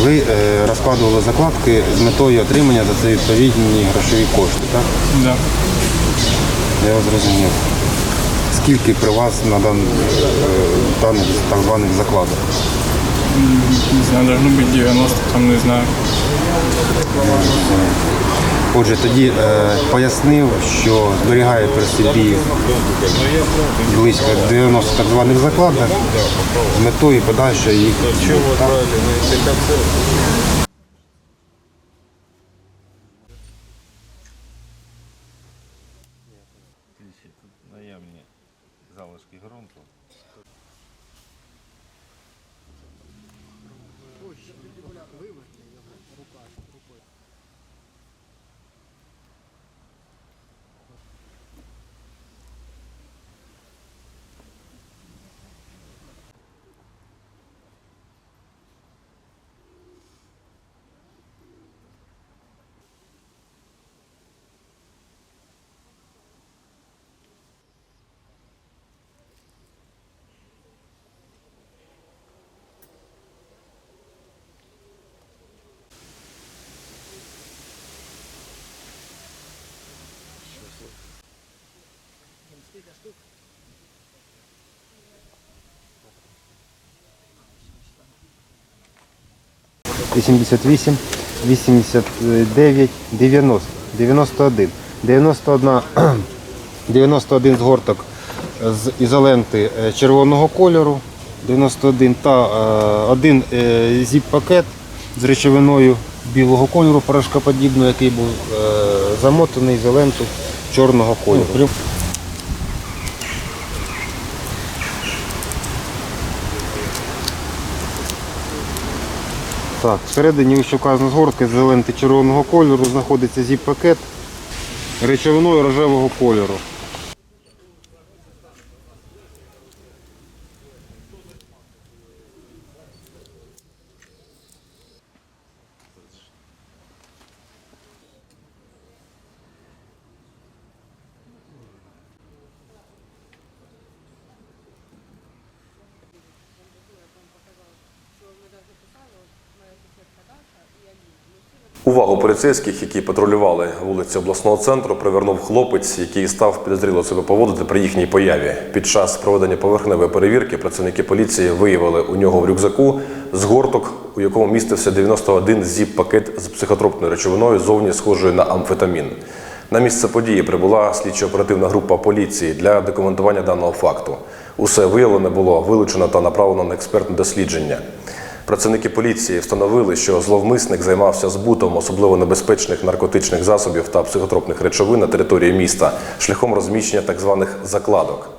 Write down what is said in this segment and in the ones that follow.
Ви е, розкладували закладки з метою отримання за це відповідні грошові кошти, так? Да. Я зрозумів. Скільки при вас на дан, е, даних так званих закладок? Не знаю, должно бути 90, там не знаю. Отже, тоді е, пояснив, що зберігає при собі близько 90 так званих закладок з метою подальшої їх. Так? наявні залишки ґрунту. – 88, 89, 90, 91. 91, 91 згорток з ізоленти е, червоного кольору, 91 та е, один е, зіп-пакет з речовиною білого кольору, порошкоподібного, який був замотаний ізоленту чорного кольору. Так, всередині вищевказана згортка з зеленти червоного кольору знаходиться зіп-пакет речовиною рожевого кольору. Увагу поліцейських, які патрулювали вулиці обласного центру, привернув хлопець, який став підозріло себе поводити при їхній появі. Під час проведення поверхневої перевірки працівники поліції виявили у нього в рюкзаку згорток, у якому містився 91 зіп-пакет з психотропною речовиною, зовні схожою на амфетамін. На місце події прибула слідчо-оперативна група поліції для документування даного факту. Усе виявлене було вилучено та направлено на експертне дослідження. Працівники поліції встановили, що зловмисник займався збутом особливо небезпечних наркотичних засобів та психотропних речовин на території міста шляхом розміщення так званих закладок.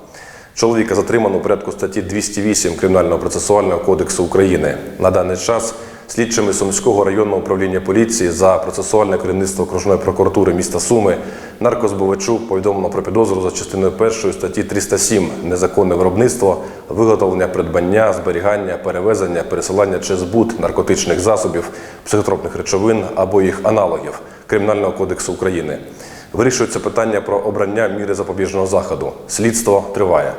Чоловіка затримано у порядку статті 208 Кримінального процесуального кодексу України. На даний час слідчими Сумського районного управління поліції за процесуальне керівництво окружної прокуратури міста Суми наркозбувачу повідомлено про підозру за частиною 1 статті 307 незаконне виробництво, виготовлення, придбання, зберігання, перевезення, пересилання чи збут наркотичних засобів, психотропних речовин або їх аналогів Кримінального кодексу України. Вирішується питання про обрання міри запобіжного заходу. Слідство триває.